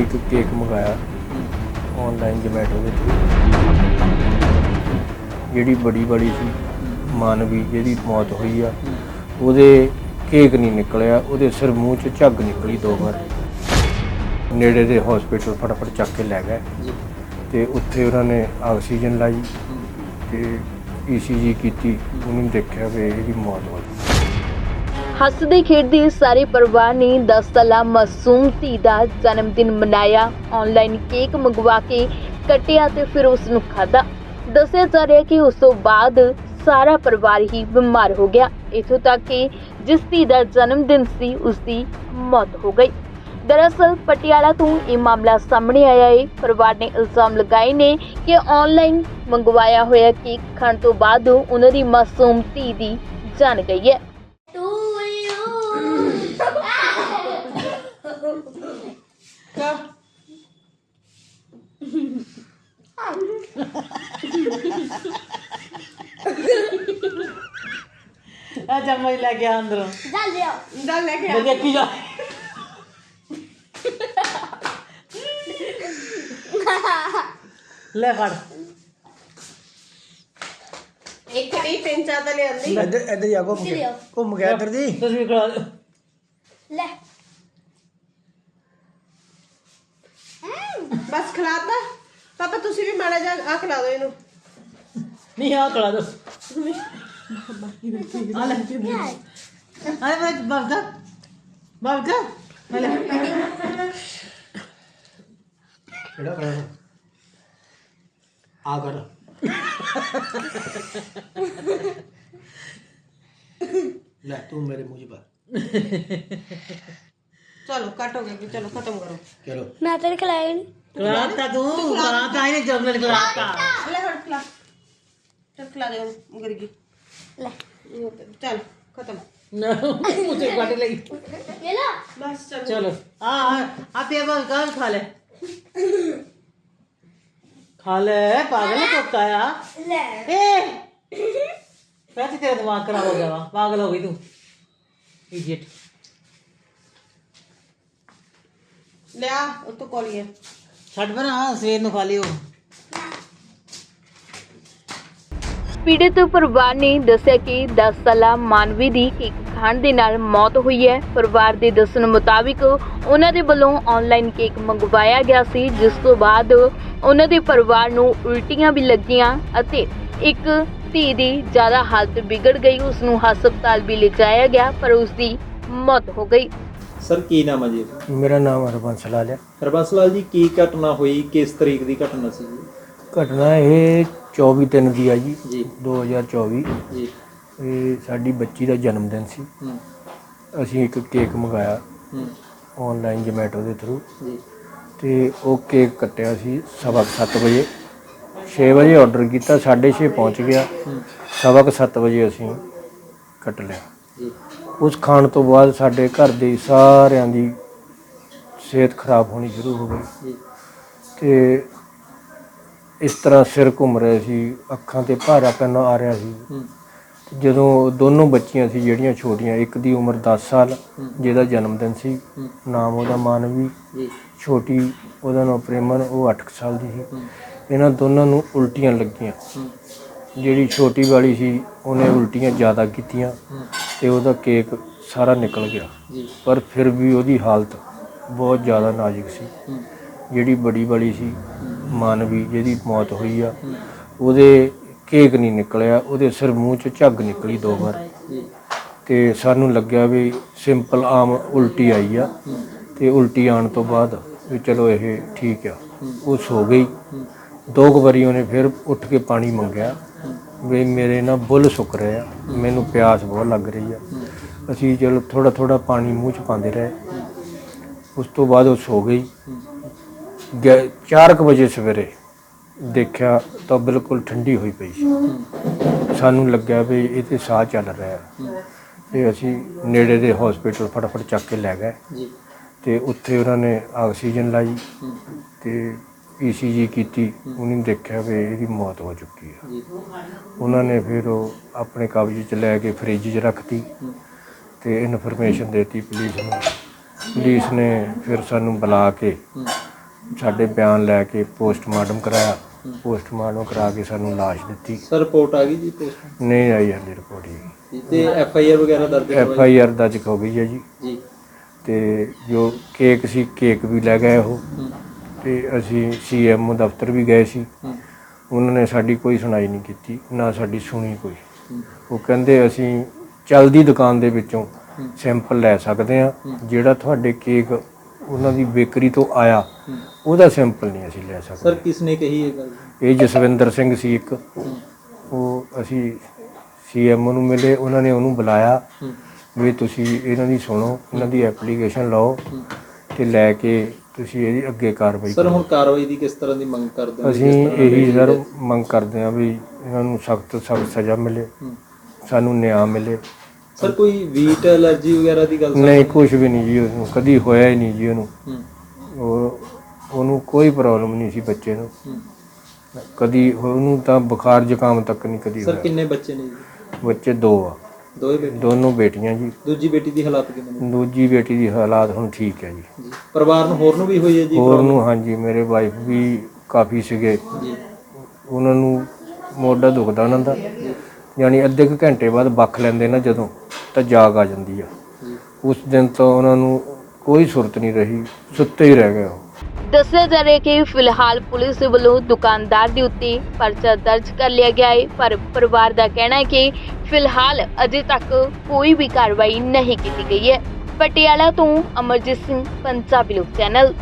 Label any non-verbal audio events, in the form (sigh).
ਅਸੀਂ ਇੱਕ ਕੇਕ ਮੰਗਾਇਆ ਆਨਲਾਈਨ ਜਮੈਟੋ ਦੇ ਥਰੂ ਜਿਹੜੀ ਬੜੀ ਬੜੀ ਸੀ, ਮਾਨਵੀ, ਜਿਹਦੀ ਮੌਤ ਹੋਈ ਆ, ਉਹਦੇ ਕੇਕ ਨਹੀਂ ਨਿਕਲਿਆ, ਉਹਦੇ ਸਿਰ ਮੂੰਹ 'ਚ ਝੱਗ ਨਿਕਲੀ ਦੋ ਵਾਰ। ਨੇੜੇ ਦੇ ਹਸਪੀਟਲ ਫਟਾਫਟ ਚੱਕ ਕੇ ਲੈ ਗਏ ਜੀ ਤੇ ਉੱਥੇ ਉਹਨਾਂ ਨੇ ਆਕਸੀਜਨ ਲਾਈ ਤੇ ਈਸੀਜੀ ਕੀਤੀ, ਉਹਨੂੰ ਦੇਖਿਆ ਵੀ ਇਹਦੀ ਮੌਤ ਹੋ ਗਈ। ਹੱਸਦੇ ਖੇਡਦੇ ਸਾਰੇ ਪਰਿਵਾਰ ਨੇ 10 ਸਾਲਾ ਮਾਸੂਮ ਧੀ ਦਾ ਜਨਮ ਦਿਨ ਮਨਾਇਆ। ਆਨਲਾਈਨ ਕੇਕ ਮੰਗਵਾ ਕੇ ਕੱਟਿਆ ਤੇ ਫਿਰ ਉਸ ਨੂੰ ਖਾਧਾ। ਦੱਸਿਆ ਜਾ ਰਿਹਾ ਕਿ ਉਸ ਤੋਂ ਬਾਅਦ ਸਾਰਾ ਪਰਿਵਾਰ ਹੀ ਬਿਮਾਰ ਹੋ ਗਿਆ। ਇਥੋਂ ਤੱਕ ਕਿ ਜਿਸ ਧੀ ਦਾ ਜਨਮ ਦਿਨ ਸੀ, ਉਸ ਦੀ ਮੌਤ ਹੋ ਗਈ। ਦਰਅਸਲ, ਪਟਿਆਲਾ ਤੋਂ ਇਹ ਮਾਮਲਾ ਸਾਹਮਣੇ ਆਇਆ ਹੈ। ਪਰਿਵਾਰ ਨੇ ਇਲਜ਼ਾਮ ਲਗਾਏ ਨੇ ਕਿ ਆਨਲਾਈਨ ਮੰਗਵਾਇਆ ਹੋਇਆ ਕੇਕ ਖਾਣ ਤੋਂ ਬਾਅਦ ਉਹਨਾਂ ਦੀ ਮਾਸੂਮ ਧੀ ਦੀ ਜਾਨ ਗਈ ਹੈ। ਆ ਚਮਚ ਲੈ ਕੇ ਆ ਅੰਦਰੋਂ। Dale, ਡਲ ਲੈ ਕੇ ਆ। ਦੇਖੀ ਜਾ। ਲੈ ਫੜ। ਇੱਕ ਨਹੀਂ ਤਿੰਨ ਚਾਰ ਤਾਂ ਲਿਆਂਦੀ ਇੱਧਰ ਇੱਧਰ ਜਾ ਘੁੰਮ ਕੇ. ਘੁੰਮ ਗਿਆ ਇੱਧਰ ਦੀ। ਤਸਵੀਰ ਕਰਾ ਦਿਓ। le. ਖਿਲਾਤਾ ਪਾਪਾ ਤੁਸੀਂ ਵੀ ਮਾੜਾ ਜਿਹਾ ਆ ਖਿਲਾ ਦਿਓ ਇਹਨੂੰ। ਨਹੀਂ ਆ ਕਰਾ ਦੋ ਆ ਲੈ ਆ ਮੈਂ ਬਾਬਾ ਬਾਬਾ ਲੈ ਲੈ। ਕਿਹੜਾ ਕਰ ਆ ਕਰ। ਲੈ ਤੂੰ ਮੇਰੇ ਮੂੰਹ 'ਚ ਪਾ। चलो काटोगे कि चलो खत्म करो। चलो। मैं तो खिलाया नहीं तू खिलाया ही नहीं चॉकलेट खिलाया ले हट खिला। चल खिला दे मुर्गी ले। चल खत्म। (laughs) मुझे काट ले। ले लो। बस चलो। चलो। हाँ आप ये बस गाल खा ले। खा ले पागल कुत्ता तो, या ले। ए! कैसे तेरा दिमाग खराब हो गया पागल हो गई तू। इडियट ਲਿਆ ਉਹ ਤੋਂ ਕੋਲੀਏ ਛੱਡ ਬਣਾ ਸਵੇਰ ਨੂੰ ਖਾ ਲਿਓ। ਪੀੜਤ ਪਰਿਵਾਰ ਨੇ ਦੱਸਿਆ ਕਿ 10 ਸਾਲਾ ਮਾਨਵੀ ਦੀ ਕੇਕ ਖਾਣ ਦੇ ਨਾਲ ਮੌਤ ਹੋਈ ਹੈ। ਪਰਿਵਾਰ ਦੇ ਦੱਸਣ ਮੁਤਾਬਿਕ ਉਹਨਾਂ ਦੇ ਵੱਲੋਂ ਆਨਲਾਈਨ ਕੇਕ ਮੰਗਵਾਇਆ ਗਿਆ ਸੀ ਜਿਸ ਤੋਂ ਬਾਅਦ ਉਹਨਾਂ ਦੇ ਪਰਿਵਾਰ ਨੂੰ ਉਲਟੀਆਂ ਵੀ ਲੱਗੀਆਂ ਅਤੇ ਇੱਕ ਧੀ ਦੀ ਜ਼ਿਆਦਾ ਹਾਲਤ ਵਿਗੜ ਗਈ। ਉਸ ਨੂੰ ਹਸਪਤਾਲ ਵੀ ਲਿਜਾਇਆ ਗਿਆ ਪਰ ਉਸ ਦੀ ਮੌਤ ਹੋ ਗਈ। ਸਰ ਕੀ ਨਾਮ ਹੈ ਜੀ? ਮੇਰਾ ਨਾਮ ਹਰਬੰਸ ਲਾਲ ਹੈ। ਹਰਬੰਸ ਲਾਲ ਜੀ ਕੀ ਘਟਨਾ ਹੋਈ? ਕਿਸ ਤਰੀਕ ਦੀ ਘਟਨਾ ਸੀ ਜੀ? ਘਟਨਾ ਇਹ 24 ਦਿਨ ਦੀ ਆ ਜੀ ਜੀ। 2024 ਜੀ। ਇਹ ਸਾਡੀ ਬੱਚੀ ਦਾ ਜਨਮ ਦਿਨ ਸੀ। ਅਸੀਂ ਇੱਕ ਕੇਕ ਮੰਗਾਇਆ। ਆਨਲਾਈਨ ਜਮੈਟੋ ਦੇ ਥਰੂ। ਜੀ। ਤੇ ਉਹ ਕੇਕ ਕੱਟਿਆ ਸੀ ਸਵਾ ਕੁ ਸੱਤ ਵਜੇ। 6 ਵਜੇ ਆਰਡਰ ਕੀਤਾ 6:30 ਪਹੁੰਚ ਗਿਆ। ਸਵਾ ਕੁ ਸੱਤ ਵਜੇ ਅਸੀਂ ਕੱਟ ਲਿਆ। ਜੀ। ਉਸ ਖਾਣ ਤੋਂ ਬਾਅਦ ਸਾਡੇ ਘਰ ਦੇ ਸਾਰਿਆਂ ਦੀ ਸਿਹਤ ਖਰਾਬ ਹੋਣੀ ਸ਼ੁਰੂ ਹੋ ਗਈ। ਤੇ ਇਸ ਤਰ੍ਹਾਂ ਸਿਰ ਘੁੰਮ ਰਿਹਾ ਸੀ ਅੱਖਾਂ ਤੇ ਭਾਰਾ ਪੈਣ ਆ ਰਿਹਾ ਸੀ। ਜਦੋਂ ਦੋਨੋਂ ਬੱਚੀਆਂ ਸੀ ਜਿਹੜੀਆਂ ਛੋਟੀਆਂ ਇੱਕ ਦੀ ਉਮਰ 10 ਸਾਲ ਜਿਹਦਾ ਜਨਮ ਦਿਨ ਸੀ। ਨਾਮ ਉਹਦਾ ਮਾਨਵੀ ਛੋਟੀ ਉਹਦਾ ਨਾਮ ਪ੍ਰੇਮਨ ਉਹ 8 ਸਾਲ ਦੀ ਸੀ। ਇਹਨਾਂ ਦੋਨਾਂ ਨੂੰ ਉਲਟੀਆਂ ਲੱਗੀਆਂ। ਜਿਹੜੀ ਛੋਟੀ ਵਾਲੀ ਸੀ ਉਹਨੇ ਉਲਟੀਆਂ ਜ਼ਿਆਦਾ ਕੀਤੀਆਂ। ਤੇ ਉਹਦਾ ਕੇਕ ਸਾਰਾ ਨਿਕਲ ਗਿਆ। ਜੀ। ਪਰ ਫਿਰ ਵੀ ਉਹਦੀ ਹਾਲਤ ਬਹੁਤ ਜ਼ਿਆਦਾ ਨਾਜ਼ੁਕ ਸੀ। ਜਿਹੜੀ ਬੜੀ ਵਾਲੀ ਸੀ ਮਾਨਵੀ ਜਿਹਦੀ ਮੌਤ ਹੋਈ ਆ ਉਹਦੇ ਕੇਕ ਨਹੀਂ ਨਿਕਲਿਆ ਉਹਦੇ ਸਿਰ ਮੂੰਹ 'ਚ ਝੱਗ ਨਿਕਲੀ ਦੋ ਵਾਰ। ਤੇ ਸਾਨੂੰ ਲੱਗਿਆ ਵੀ ਸਿੰਪਲ ਆਮ ਉਲਟੀ ਆਈ ਆ। ਤੇ ਉਲਟੀ ਆਉਣ ਤੋਂ ਬਾਅਦ ਵੀ ਚਲੋ ਇਹ ਠੀਕ ਆ। ਉਹ ਸੋ ਗਈ। ਦੋ ਵਾਰੀ ਉਹਨੇ ਫਿਰ ਉੱਠ ਕੇ ਪਾਣੀ ਮੰਗਿਆ। ਵੀ ਮੇਰੇ ਨਾ ਬੁੱਲ ਸੁੱਕ ਰਹੇ ਆ। ਮੈਨੂੰ ਪਿਆਸ ਬਹੁਤ ਲੱਗ ਰਹੀ ਆ। ਅਸੀਂ ਚਲੋ ਥੋੜਾ ਥੋੜਾ ਪਾਣੀ ਮੂੰਹ 'ਚ ਪਾਉਂਦੇ ਰਹੇ। ਉਸ ਤੋਂ ਬਾਅਦ ਉਹ ਸੋ ਗਈ। 4 ਵਜੇ ਸਵੇਰੇ ਦੇਖਿਆ ਤਾਂ ਬਿਲਕੁਲ ਠੰਡੀ ਹੋਈ ਪਈ ਸੀ। ਸਾਨੂੰ ਲੱਗਿਆ ਵੀ ਇਹ ਤੇ ਸਾਹ ਚੱਲ ਰਿਹਾ ਹੈ। ਤੇ ਅਸੀਂ ਨੇੜੇ ਦੇ ਹਸਪੀਟਲ ਫਟਾਫਟ ਚੱਕ ਕੇ ਲੈ ਗਏ। ਜੀ। ਤੇ ਉੱਥੇ ਉਹਨਾਂ ਨੇ ਆਕਸੀਜਨ ਲਾਈ। ਤੇ ਈਸੀਜੀ ਕੀਤੀ ਉਹਨੇ ਦੇਖਿਆ ਵੀ ਇਹਦੀ ਮੌਤ ਹੋ ਚੁੱਕੀ ਜੀ। ਉਹਨਾਂ ਨੇ ਫਿਰ ਉਹ ਆਪਣੇ ਕਬਜ਼ੇ 'ਚ ਲੈ ਕੇ ਫ੍ਰਿਜ 'ਚ ਰੱਖਤੀ ਤੇ ਇਨਫੋਰਮੇਸ਼ਨ ਦੇਤੀ ਪੁਲਿਸ ਨੂੰ। ਪੁਲਿਸ ਨੇ ਫਿਰ ਸਾਨੂੰ ਬੁਲਾ ਕੇ ਸਾਡੇ ਬਿਆਨ ਲੈ ਕੇ ਪੋਸਟਮਾਰਟਮ ਕਰਾਇਆ। ਪੋਸਟਮਾਰਟਮ ਕਰਾ ਕੇ ਸਾਨੂੰ ਲਾਸ਼ ਦਿੱਤੀ। ਸਰ ਰਿਪੋਰਟ ਆ ਗਈ ਜੀ ਪੋਸਟ ਨਹੀਂ ਆਈ ਹਲੇ ਰਿਪੋਰਟ ਜੀ। ਤੇ ਐਫ ਆਈ ਆਰ ਵਗੈਰਾ ਦਰਜ ਐਫ ਆਈ ਆਰ ਦਰਜ ਹੋ ਗਈ ਹੈ ਜੀ। ਜੀ। ਤੇ ਜੋ ਕੇਕ ਸੀ ਕੇਕ ਵੀ ਲੈ ਗਏ ਉਹ। ਤੇ ਅਸੀਂ ਸੀਐਮ ਦਫ਼ਤਰ ਵੀ ਗਏ ਸੀ। ਉਹਨਾਂ ਨੇ ਸਾਡੀ ਕੋਈ ਸੁਣਾਈ ਨਹੀਂ ਕੀਤੀ ਨਾ ਸਾਡੀ ਸੁਣੀ ਕੋਈ। ਉਹ ਕਹਿੰਦੇ ਅਸੀਂ ਚਲਦੀ ਦੁਕਾਨ ਦੇ ਵਿੱਚੋਂ। ਸੈਂਪਲ ਲੈ ਸਕਦੇ ਆ। ਜਿਹੜਾ ਤੁਹਾਡੇ ਕੇਕ ਉਹਨਾਂ ਦੀ ਬੇਕਰੀ ਤੋਂ ਆਇਆ। ਉਹਦਾ ਸੈਂਪਲ ਨਹੀਂ ਅਸੀਂ ਲੈ ਸਰ ਸਕਦੇ। ਕਿਸ ਨੇ ਕਹੀ ਇਹ ਗੱਲ? ਇਹ ਜਸਵਿੰਦਰ ਸਿੰਘ ਸੀ ਇੱਕ। ਉਹ ਅਸੀਂ ਸੀਐਮ ਨੂੰ ਮਿਲੇ ਉਹਨਾਂ ਨੇ ਉਹਨੂੰ ਬੁਲਾਇਆ ਵੀ ਤੁਸੀਂ ਇਹਨਾਂ ਦੀ ਸੁਣੋ ਇਹਨਾਂ ਦੀ ਐਪਲੀਕੇਸ਼ਨ ਲਓ। ਤੇ ਲੈ ਕੇ ਤੁਸੀਂ ਇਹਦੀ ਅੱਗੇ ਕਾਰਵਾਈ ਸਰ ਹੁਣ ਕਾਰਵਾਈ ਦੀ ਕਿਸ ਤਰ੍ਹਾਂ ਦੀ ਮੰਗ ਕਰਦੇ ਹੋ? ਅਸੀਂ ਇਹੀ ਸਰ ਮੰਗ ਕਰਦੇ ਹਾਂ ਵੀ ਇਹਨਾਂ ਨੂੰ ਸਖਤ ਸਖਤ ਸਜ਼ਾ ਮਿਲੇ। ਸਾਨੂੰ ਨਿਆਂ ਮਿਲੇ। ਸਰ ਕੋਈ ਵੀਟ ਐਲਰਜੀ ਵਗੈਰਾ ਦੀ ਗੱਲ ਨਹੀਂ ਕੁਝ ਵੀ ਨਹੀਂ ਜੀ ਉਹਨੂੰ ਕਦੀ ਹੋਇਆ ਹੀ ਨਹੀਂ ਜੀ ਉਹਨੂੰ। ਉਹ ਉਹਨੂੰ ਕੋਈ ਪ੍ਰੋਬਲਮ ਨਹੀਂ ਸੀ ਬੱਚੇ ਨੂੰ। ਕਦੀ ਉਹਨੂੰ ਤਾਂ ਬੁਖਾਰ ਜ਼ੁਕਾਮ ਤੱਕ ਨਹੀਂ ਕਦੀ ਸਰ ਹੋਇਆ। ਕਿੰਨੇ ਬੱਚੇ ਨੇ ਜੀ? ਬੱਚੇ ਦੋ ਆ। ਬੇਟੇ ਦੋਨੋਂ ਬੇਟੀਆਂ ਜੀ। ਦੂਜੀ ਬੇਟੀ ਦੀ ਹਾਲਾਤ ਕਿਵੇਂ ਨੇ? ਦੂਜੀ ਬੇਟੀ ਦੀ ਹਾਲਾਤ ਹੁਣ ਠੀਕ ਹੈ ਜੀ। ਜੀ। ਪਰਿਵਾਰ ਨੂੰ ਹੋਰ ਨੂੰ ਵੀ ਹੋਈ ਹੈ ਜੀ? ਹੋਰ? ਨੂੰ ਹਾਂਜੀ ਮੇਰੇ ਵਾਈਫ ਵੀ ਕਾਫੀ ਸੀਗੇ। ਜੀ। ਉਹਨਾਂ ਨੂੰ ਮੋਢਾ ਦੁਖਦਾ ਉਹਨਾਂ ਦਾ। ਯਾਨੀ ਅੱਧੇ ਕੁ ਘੰਟੇ ਬਾਅਦ ਬੱਖ ਲੈਂਦੇ ਨਾ ਜਦੋਂ ਤਾਂ ਜਾਗ ਆ ਜਾਂਦੀ ਆ। ਉਸ ਦਿਨ ਤੋਂ ਉਹਨਾਂ ਨੂੰ ਕੋਈ ਸੁਰਤ ਨਹੀਂ ਰਹੀ ਸੁੱਤੇ ਹੀ ਰਹਿ ਗਏ ਉਹ। ਦੱਸਿਆ ਜਾ ਰਿਹਾ ਕਿ ਫਿਲਹਾਲ ਪੁਲਿਸ ਦੇ ਵੱਲੋਂ ਦੁਕਾਨਦਾਰ ਦੇ ਉੱਤੇ ਪਰਚਾ ਦਰਜ ਕਰ ਲਿਆ ਗਿਆ ਹੈ, ਪਰ ਪਰਿਵਾਰ ਦਾ ਕਹਿਣਾ ਹੈ ਕਿ ਫਿਲਹਾਲ ਅਜੇ ਤੱਕ ਕੋਈ ਵੀ ਕਾਰਵਾਈ ਨਹੀਂ ਕੀਤੀ ਗਈ ਹੈ। ਪਟਿਆਲਾ ਤੋਂ ਅਮਰਜੀਤ ਸਿੰਘ, ਪੰਜਾਬੀ ਲੋਕ ਚੈਨਲ।